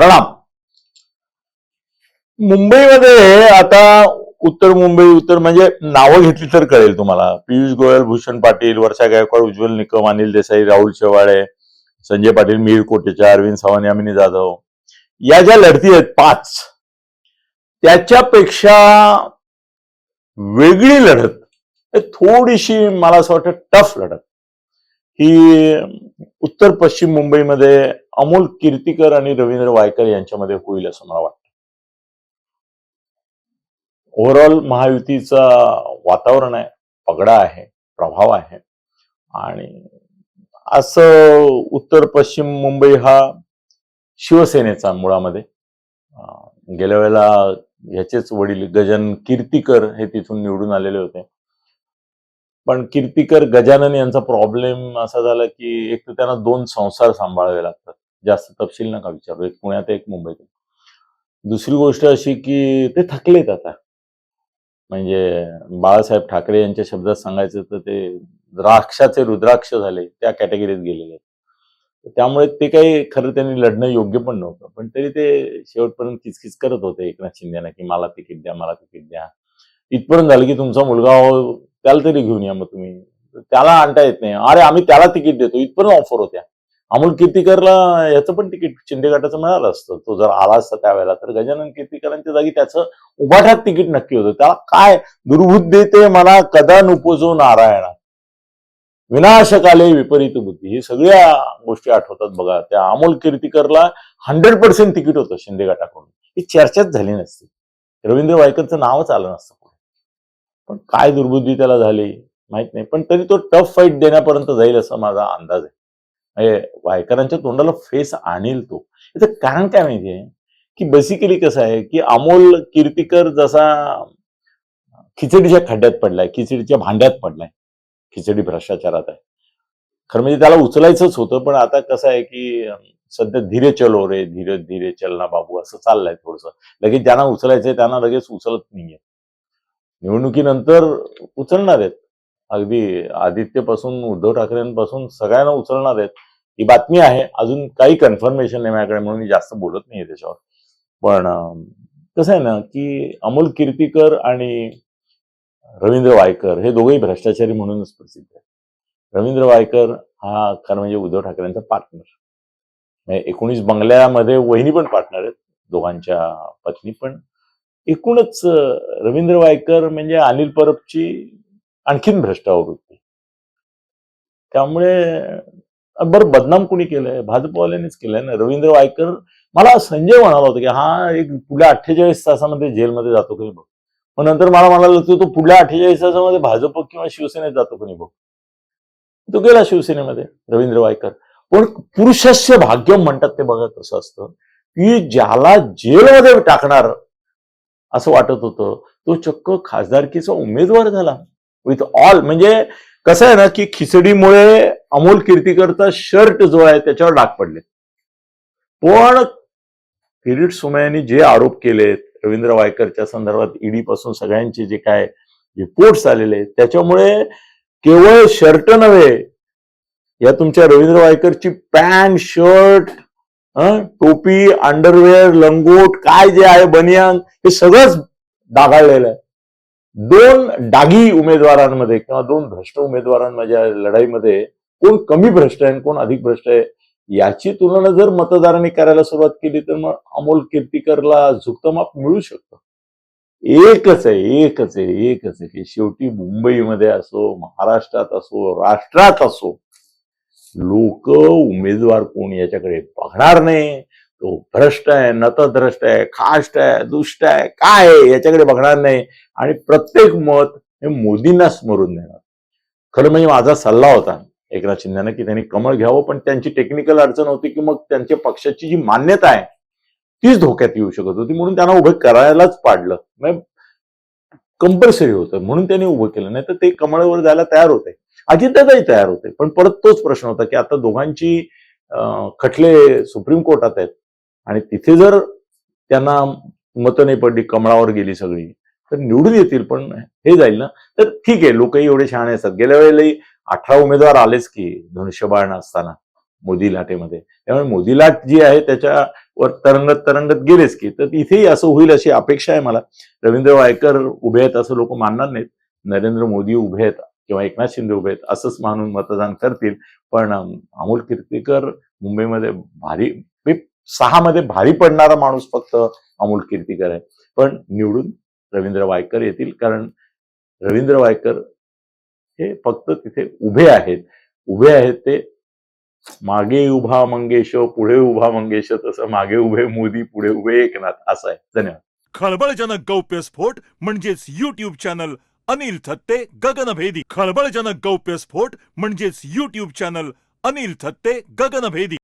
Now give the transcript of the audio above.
प्रणाम. मुंबईमध्ये आता उत्तर मुंबई उत्तर म्हणजे नावं घेतली तर कळेल तुम्हाला. पियुष गोयल भूषण पाटील वर्षा गायकवाड उज्ज्वल निकम अनिल देसाई राहुल शेवाळे संजय पाटील मीर कोटेचा अरविंद सावंत यामिनी जाधव. या ज्या लढती आहेत पाच त्याच्यापेक्षा वेगळी लढत थोडीशी मला असं वाटतं टफ लढत. ही उत्तर पश्चिम मुंबईमध्ये अमोल कीर्तीकर आणि रवींद्र वायकर यांच्यामध्ये होईल असं मला वाटतं. ओव्हरऑल महायुतीचा वातावरण आहे पगडा आहे प्रभाव आहे. आणि असं उत्तर पश्चिम मुंबई हा शिवसेनेचा मुळामध्ये. गेल्या वेळेला ह्याचेच वडील गजानन कीर्तीकर हे तिथून निवडून आलेले होते. पण कीर्तीकर गजानन यांचा प्रॉब्लेम असा झाला की एक तर त्यांना दोन संसार सांभाळावे लागतात. जास्त तपशील नका विचारू. एक पुण्यात एक मुंबईत. दुसरी गोष्ट अशी की ते थकलेत आता. म्हणजे बाळासाहेब ठाकरे यांच्या शब्दात सांगायचं तर ते द्राक्षाचे रुद्राक्ष झाले त्या कॅटेगरीत गेलेले आहेत. त्यामुळे ते काही खरं त्यांनी लढणं योग्य पण नव्हतं. पण तरी ते शेवटपर्यंत किचकिच करत होते एकनाथ शिंदेना की मला तिकीट द्या मला तिकीट द्या. इथपर्यंत झालं की तुमचा मुलगा हो त्याला तरी घेऊन या मग तुम्ही. त्याला आणता येत नाही. अरे आम्ही त्याला तिकीट देतो. इथपर्यंत ऑफर होत्या. अमोल कीर्तीकरला याचं पण तिकीट शिंदेगटाचं मिळालं असतं. तो जर आला असता त्यावेळेला तर गजानन कीर्तीकरांच्या जागी त्याचं उभाठ्यात तिकीट नक्की होतं. त्याला काय दुर्बुद्धी ते मला कदा नुपजो नारायणा. विनाशकाले विपरीत बुद्धी. ही सगळ्या गोष्टी आठवतात बघा. त्या अमोल कीर्तीकरला हंड्रेड पर्सेंट तिकीट होतं शिंदे गटाकडून. ही चर्चाच झाली नसती. रवींद्र वायकरचं नावच आलं नसतं पुढे. पण काय दुर्बुद्धी त्याला झाली माहीत नाही. पण तरी तो टफ फाईट देण्यापर्यंत जाईल असा माझा अंदाज आहे. म्हणजे वायकरांच्या तोंडाला फेस आणील तो. याचं कारण काय माहितीये? की बेसिकली कसं आहे की अमोल कीर्तीकर जसा खिचडीच्या खड्ड्यात पडलाय खिचडीच्या भांड्यात पडलाय खिचडी भ्रष्टाचारात आहे. खरं म्हणजे त्याला उचलायचंच होतं पण आता कसं आहे की सध्या धीरे चलो हो रे धीरे धीरे चलना बाबू असं चाललंय थोडस. लगेच ज्यांना उचलायचंय त्यांना लगेच उचलत नाहीये. निवडणुकीनंतर उचलणार आहेत. अगदी आदित्यपासून उद्धव ठाकरेंपासून सगळ्यांना उचलणार आहेत. ही बातमी आहे. अजून काही कन्फर्मेशन नाही माझ्याकडे म्हणून मी जास्त बोलत नाहीये त्याच्यावर. पण कसं आहे ना की अमोल कीर्तीकर आणि रवींद्र वायकर हे दोघेही भ्रष्टाचारी म्हणूनच प्रसिद्ध आहेत. रवींद्र वायकर हा खरं म्हणजे उद्धव ठाकरेंचा पार्टनर म्हणजे एकोणीस बंगल्यामध्ये वहिनी पण पार्टनर आहेत दोघांच्या पत्नी पण. एकूणच रवींद्र वायकर म्हणजे अनिल परबची आणखीन भ्रष्ट आवृत्ती त्यामुळे बरं बदनाम कुणी केलंय? भाजपवाल्यांनीच केलंय ना? रवींद्र वायकर मला संजय म्हणाला होता की हा एक पुढल्या अठ्ठेचाळीस तासामध्ये जेलमध्ये जातो काही बघ. मग नंतर मला म्हणाला होतं तो पुढल्या अठ्ठेचाळीस तासामध्ये भाजप किंवा शिवसेनेत जातो कोणी बघ. तो गेला शिवसेनेमध्ये रवींद्र वायकर. पण पुरुषस्य भाग्यम म्हणतात ते बघा कसं असतं की ज्याला जेलमध्ये टाकणार असं वाटत होतं तो चक्क खासदारकीचा उमेदवार झाला. विथ ऑल म्हणजे कसं आहे ना की खिचडीमुळे अमोल कीर्तीकरचा शर्ट जो आहे त्याच्यावर डाग पडले पण किरीट सोमय्यांनी जे आरोप केलेत रवींद्र वायकरच्या संदर्भात ईडी पासून सगळ्यांचे जे काय रिपोर्ट्स आलेले आहेत, त्याच्यामुळे केवळ शर्ट नव्हे या तुमच्या रवींद्र वायकरची पॅन्ट शर्ट टोपी अंडरवेअर लंगोट काय जे आहे बनियान हे सगळंच डागाळलेलं आहे. दोन डागी उमेदवारांमध्ये किंवा दोन भ्रष्ट उमेदवारांमध्ये लढाईमध्ये कोण कमी भ्रष्ट आहे आणि कोण अधिक भ्रष्ट आहे याची तुलना जर मतदारांनी करायला सुरुवात केली तर मग अमोल कीर्तीकरला झुकतं माप मिळू शकतं. एकच आहे एकच आहे एकच आहे की शेवटी मुंबईमध्ये असो महाराष्ट्रात असो राष्ट्रात असो लोक उमेदवार कोण याच्याकडे बघणार नाही. तो भ्रष्ट आहे नतद्रष्ट आहे खाष्ट आहे दुष्ट आहे काय आहे याच्याकडे बघणार नाही. आणि प्रत्येक मत हे मोदींना स्मरून देणार. खरं म्हणजे माझा सल्ला होता एकनाथ शिंदेनं की त्यांनी कमळ घ्यावं पण त्यांची टेक्निकल अडचण होती की मग त्यांच्या पक्षाची जी मान्यता आहे तीच धोक्यात येऊ शकत होती. म्हणून त्यांना उभं करायलाच पाडलं. कंपल्सरी होतं. म्हणून त्यांनी उभं केलं. नाही तर ते कमळावर जायला तयार होते. अजितदादाही तयार होते. पण परत तोच प्रश्न होता की आता दोघांची खटले सुप्रीम कोर्टात आहेत. आणि तिथे जर त्यांना मतं नाही पडली कमळावर गेली सगळी तर निवडून येतील पण हे जाईल ना? तर ठीक आहे लोकही एवढे शहाणे असतात. गेल्या वेळेलाही अठरा उमेदवार आलेच की धनुष्यबाण असताना मोदी लाटेमध्ये. त्यामुळे मोदी लाट जी आहे त्याच्यावर तरंगत तरंगत गेलेच की. तर इथेही असं होईल अशी अपेक्षा आहे मला. रवींद्र वायकर उभे आहेत असं लोक मानणार नाहीत. नरेंद्र मोदी उभे आहेत किंवा एकनाथ शिंदे उभे आहेत असंच मानून मतदान करतील. पण अमोल कीर्तीकर मुंबईमध्ये भारी सहा मध्ये भारी पडणारा माणूस फक्त अमोल कीर्तीकर आहे. पण निवडून रवींद्र वायकर येतील कारण रवींद्र वायकर हे फक्त तिथे उभे आहेत. उभे आहेत ते मागे उभा मंगेश पुढे उभा मंगेश तसं मागे उभे मोदी पुढे उभे एकनाथ असं आहे. धन्यवाद. खळबळजनक गौप्यस्फोट म्हणजेच युट्यूब चॅनल अनिल थत्ते गगनभेदी. खळबळजनक गौप्यस्फोट म्हणजेच युट्यूब चॅनल अनिल थत्ते गगनभेदी.